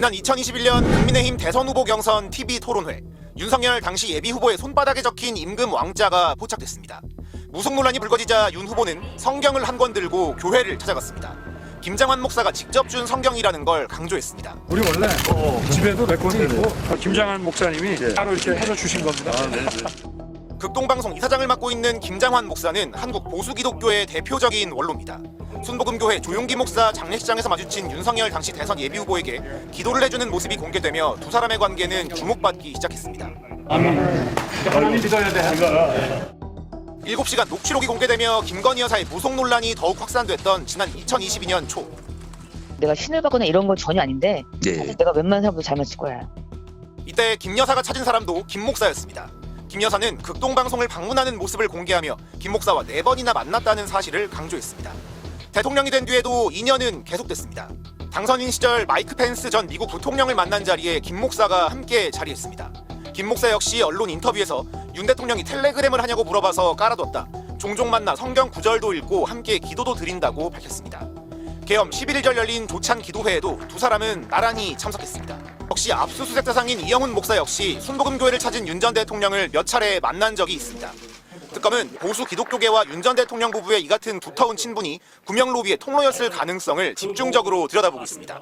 지난 2021년 국민의힘 대선 후보 경선 TV 토론회 윤석열 당시 예비 후보의 손바닥에 적힌 임금 왕자가 포착됐습니다. 무속 논란이 불거지자 윤 후보는 성경을 한 권 들고 교회를 찾아갔습니다. 김장환 목사가 직접 준 성경이라는 걸 강조했습니다. 우리 원래 집에도 레콘이 있고 김장한 목사님이 따로 이렇게 해서 주신 겁니다. 극동방송 이사장을 맡고 있는 김장환 목사는 한국 보수기독교의 대표적인 원로입니다. 순복음교회 조용기 목사 장례식장에서 마주친 윤석열 당시 대선 예비 후보에게 기도를 해주는 모습이 공개되며 두 사람의 관계는 주목받기 시작했습니다. 하나님 믿어야 돼. 7시간 녹취록이 공개되며 김건희 여사의 무속 논란이 더욱 확산됐던 지난 2022년 초 내가 신을 받거나 이런 건 전혀 아닌데 예. 사실 내가 웬만한 사람도 잘 맞을 거야. 이때 김 여사가 찾은 사람도 김 목사였습니다. 김 여사는 극동방송을 방문하는 모습을 공개하며 김 목사와 네 번이나 만났다는 사실을 강조했습니다. 대통령이 된 뒤에도 인연은 계속됐습니다. 당선인 시절 마이크 펜스 전 미국 부통령을 만난 자리에 김 목사가 함께 자리했습니다. 김 목사 역시 언론 인터뷰에서 윤 대통령이 텔레그램을 하냐고 물어봐서 깔아뒀다. 종종 만나 성경 구절도 읽고 함께 기도도 드린다고 밝혔습니다. 개엄 11절 열린 조찬 기도회에도 두 사람은 나란히 참석했습니다. 역시 압수수색 대상인 이영훈 목사 역시 순복음 교회를 찾은 윤 전 대통령을 몇 차례 만난 적이 있습니다. 특검은 보수 기독교계와 윤 전 대통령 부부의 이 같은 두터운 친분이 구명 로비의 통로였을 가능성을 집중적으로 들여다보고 있습니다.